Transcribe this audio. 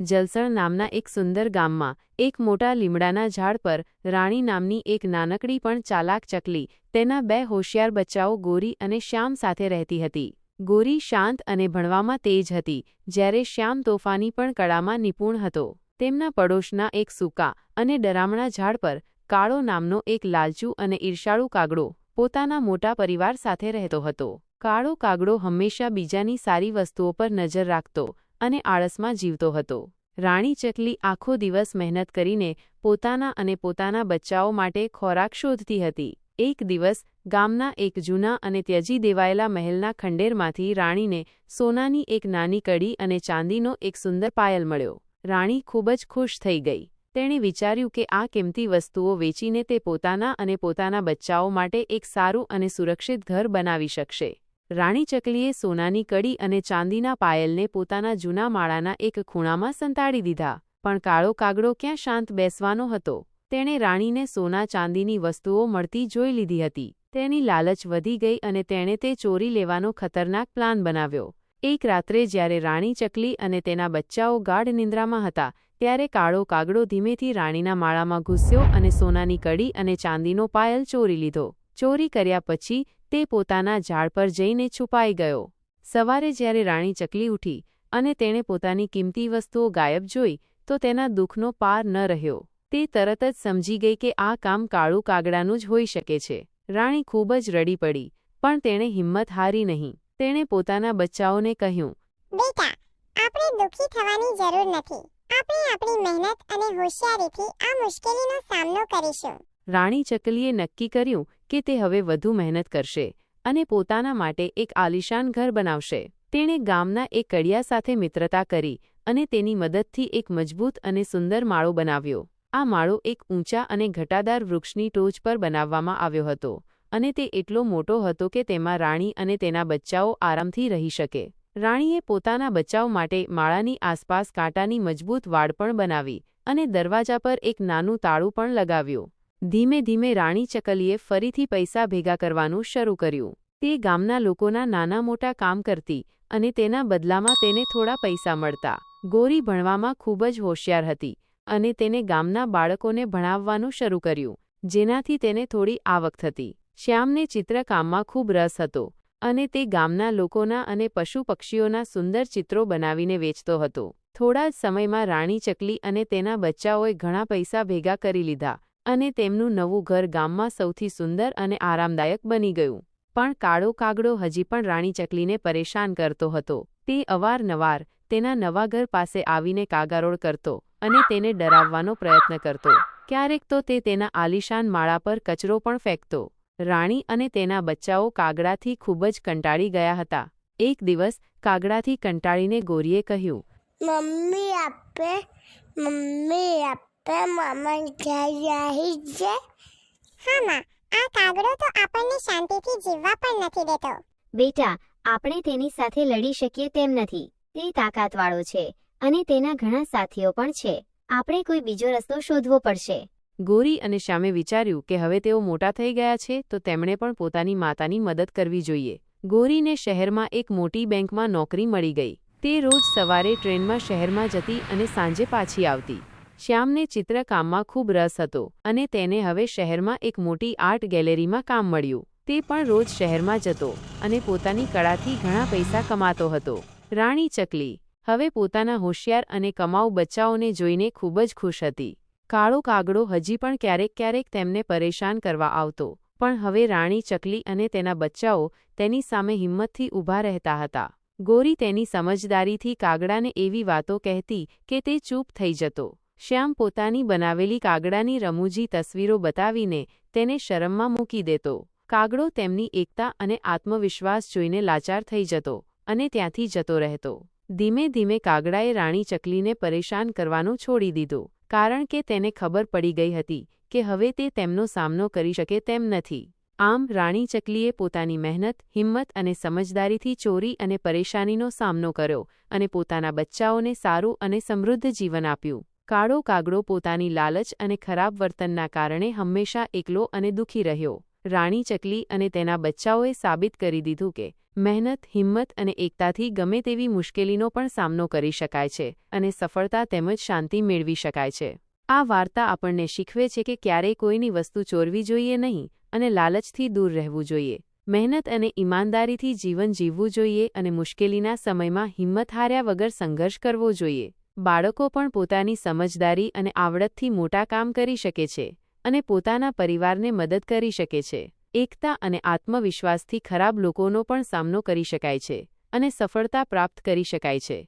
જલસણ નામના એક સુંદર ગામમાં, એક મોટા લીમડાના ઝાડ પર, રાણી નામની એક નાનકડી પણ ચાલાક ચકલી, તેના બે હોશિયાર બચ્ચાઓ ગોરી અને શ્યામ સાથે રહેતી હતી. ગોરી શાંત અને ભણવામાં તેજ હતી, જ્યારે શ્યામ તોફાની પણ કળામાં નિપુણ હતો. તેમના પડોશના એક સૂકા અને ડરામણા ઝાડ પર કાળો નામનો એક લાલચુ અને ઈર્ષાળુ કાગડો પોતાના મોટા પરિવાર સાથે રહેતો હતો. કાળો કાગડો હંમેશા બીજાની સારી વસ્તુઓ પર નજર રાખતો અને આળસમાં જીવતો હતો. રાણી ચકલી આખો દિવસ મહેનત કરીને પોતાના અને પોતાના બચ્ચાઓ માટે ખોરાક શોધતી હતી. એક દિવસ, ગામના એક જૂના અને ત્યજી દેવાયેલા મહેલના ખંડેરમાંથી રાણીને સોનાની એક નાની કડી અને ચાંદીનો એક સુંદર પાયલ મળ્યો. રાણી ખૂબ જ ખુશ થઈ ગઈ. તેણે વિચાર્યું કે આ કિંમતી વસ્તુઓ વેચીને તે પોતાના અને પોતાના બચ્ચાઓ માટે એક સારું અને સુરક્ષિત ઘર બનાવી શકશે. રાણી ચકલીએ સોનાની કડી અને ચાંદીના પાયલને પોતાના જૂના માળાના એક ખૂણામાં સંતાડી દીધા, પણ કાળો કાગડો ક્યાં શાંત બેસવાનો હતો? તેણે રાણીને સોના ચાંદીની વસ્તુઓ મળતી જોઈ લીધી હતી. તેની લાલચ વધી ગઈ અને તેણે તે ચોરી લેવાનો ખતરનાક પ્લાન બનાવ્યો. એક રાત્રે જ્યારે રાણી ચકલી અને તેના બચ્ચાઓ ગાઢ નિંદ્રામાં હતા ત્યારે કાળો કાગડો ધીમેથી રાણીના માળામાં ઘૂસ્યો અને સોનાની કડી અને ચાંદીનો પાયલ ચોરી લીધો. ચોરી કર્યા પછી તે પોતાના ઝાડ પર જઈને છુપાઈ ગયો. સવારે જ્યારે રાણી ચકલી ઉઠી અને તેણે પોતાની કિંમતી વસ્તુઓ ગાયબ જોઈ, તો તેના દુઃખનો પાર ન રહ્યો. તે તરત જ સમજી ગઈ કે આ કામ કાળું કાગડાનું જ હોઈ શકે છે. રાણી ખૂબ જ રડી પડી, પણ તેણે હિંમત હારી નહીં. તેણે પોતાના બચ્ચાઓને કહ્યું, બેટા, આપણે દુઃખી થવાની જરૂર નથી. આપણે આપણી મહેનત અને હોશિયારીથી આ મુશ્કેલીનો સામનો કરીશું. રાણી ચકલીએ નક્કી કર્યું કે તે હવે વધુ મહેનત કરશે અને પોતાના માટે એક આલિશાન ઘર બનાવશે. તેણે ગામના એક કડિયા સાથે મિત્રતા કરી અને તેની મદદથી એક મજબૂત અને સુંદર માળો બનાવ્યો. આ માળો એક ઊંચા અને ઘટાદાર વૃક્ષની ટોચ પર બનાવવામાં આવ્યો હતો અને તે એટલો મોટો હતો કે તેમાં રાણી અને તેના બચ્ચાઓ આરામથી રહી શકે. રાણીએ પોતાના બચાવ માટે માળાની આસપાસ કાંટાની મજબૂત વાડ પણ બનાવી અને દરવાજા પર એક નાનું તાળું પણ લગાવ્યું. ધીમે ધીમે રાણી ચકલીએ ફરીથી પૈસા ભેગા કરવાનું શરૂ કર્યું. તે ગામના લોકોના નાના મોટા કામ કરતી અને તેના બદલામાં તેને થોડા પૈસા મળતા. ગોરી ભણવામાં ખૂબ જ હોશિયાર હતી અને તેને ગામના બાળકોને ભણાવવાનું શરૂ કર્યું, જેનાથી તેને થોડી આવક થતી. શ્યામને ચિત્રકામમાં ખૂબ રસ હતો. અને તે ગામના લોકોના અને પશુ પક્ષીઓના સુંદર ચિત્રો બનાવીને વેચતો હતો. થોડા જ સમયમાં રાણી ચકલી અને તેના બચ્ચાઓએ ઘણા પૈસા ભેગા કરી લીધા અને તેમનું નવું ઘર ગામમાં સૌથી સુંદર અને આરામદાયક બની ગયું. પણ કાળો કાગડો હજી પણ રાણી ચકલીને પરેશાન કરતો હતો. તે અવારનવાર તેના નવા ઘર પાસે આવીને કાગારોળ કરતો અને તેને ડરાવવાનો પ્રયત્ન કરતો. ક્યારેક તો તે તેના આલિશાન માળા પર કચરો પણ ફેંકતો. રાણી અને તેના બચ્ચાઓ કાગડાથી ખૂબ જ કંટાળી ગયા હતા. એક દિવસ કાગડાથી કંટાળીને ગોરીએ કહ્યું મમ્મી આપે મમ્મી આપે મામા ઘર રહી છે? હા માં. આ કાગડો તો આપણને શાંતિથી જીવવા પણ નથી દેતો. બેટા આપણે તેની સાથે લડી શકીએ તેમ નથી. તે તાકાતવાળો છે અને તેના ઘણા સાથીઓ પણ છે. આપણે કોઈ બીજો રસ્તો શોધવો પડશે. ગોરી અને શ્યામે વિચાર્યું કે હવે તેઓ મોટા થઈ ગયા છે તો તેમણે પણ પોતાની માતાની મદદ કરવી જોઈએ. ગોરીને શહેરમાં એક મોટી બેંકમાં નોકરી મળી ગઈ. તે રોજ સવારે ટ્રેનમાં શહેરમાં જતી અને સાંજે પાછી આવતી. શ્યામને ચિત્રકામમાં ખૂબ રસ હતો અને તેને હવે શહેરમાં એક મોટી આર્ટ ગેલેરીમાં કામ મળ્યું. તે પણ રોજ શહેરમાં જતો અને પોતાની કળાથી ઘણા પૈસા કમાતો હતો. રાણી ચકલી, હવે પોતાના હોશિયાર અને કમાઉ બચ્ચાઓને જોઈને ખૂબ જ ખુશ હતી. કાળો કાગડો હજી પણ ક્યારેક ક્યારેક તેમને પરેશાન કરવા આવતો, પણ હવે રાણી ચકલી અને તેના બચ્ચાઓ તેની સામે હિંમતથી ઊભા રહેતા હતા. ગોરી તેની સમજદારીથી કાગડાને એવી વાતો કહેતી કે તે ચૂપ થઈ જતો. શ્યામ પોતાની બનાવેલી કાગડાની રમૂજી તસવીરો બતાવીને તેને શરમમાં મૂકી દેતો. કાગડો તેમની એકતા અને આત્મવિશ્વાસ જોઈને લાચાર થઈ જતો અને ત્યાંથી જતો રહેતો. ધીમે ધીમે કાગડાએ રાણી ચકલીને પરેશાન કરવાનું છોડી દીધું. કારણ કે તેને ખબર પડી ગઈ હતી કે હવે તે તેમનો સામનો કરી શકે તેમ નથી. આમ, રાણી ચકલીએ પોતાની મહેનત, હિંમત અને સમજદારીથી ચોરી અને પરેશાનીનો સામનો કર્યો અને પોતાના બચ્ચાઓને સારું અને સમૃદ્ધ જીવન આપ્યું. કાળો કાગડો પોતાની લાલચ અને ખરાબ વર્તનના કારણે હંમેશા એકલો અને દુઃખી રહ્યો. રાણી ચકલી અને તેના બચ્ચાઓએ સાબિત કરી દીધું કે મહેનત, હિંમત અને એકતાથી ગમે તેવી મુશ્કેલીનો પણ સામનો કરી શકાય છે અને સફળતા તેમજ શાંતિ મેળવી શકાય છે. આ વાર્તા આપણને શીખવે છે કે ક્યારેય કોઈની વસ્તુ ચોરવી જોઈએ નહીં અને લાલચથી દૂર રહેવું જોઈએ. મહેનત અને ઈમાનદારીથી જીવન જીવવું જોઈએ અને મુશ્કેલીના સમયમાં હિંમત હાર્યા વગર સંઘર્ષ કરવો જોઈએ. બાળકો પણ પોતાની સમજદારી અને આવડતથી મોટા કામ કરી શકે છે. અને પોતાના પરિવારને મદદ કરી શકે છે. એકતા અને આત્મવિશ્વાસથી ખરાબ લોકોનો પણ સામનો કરી શકાય છે અને સફળતા પ્રાપ્ત કરી શકાય છે.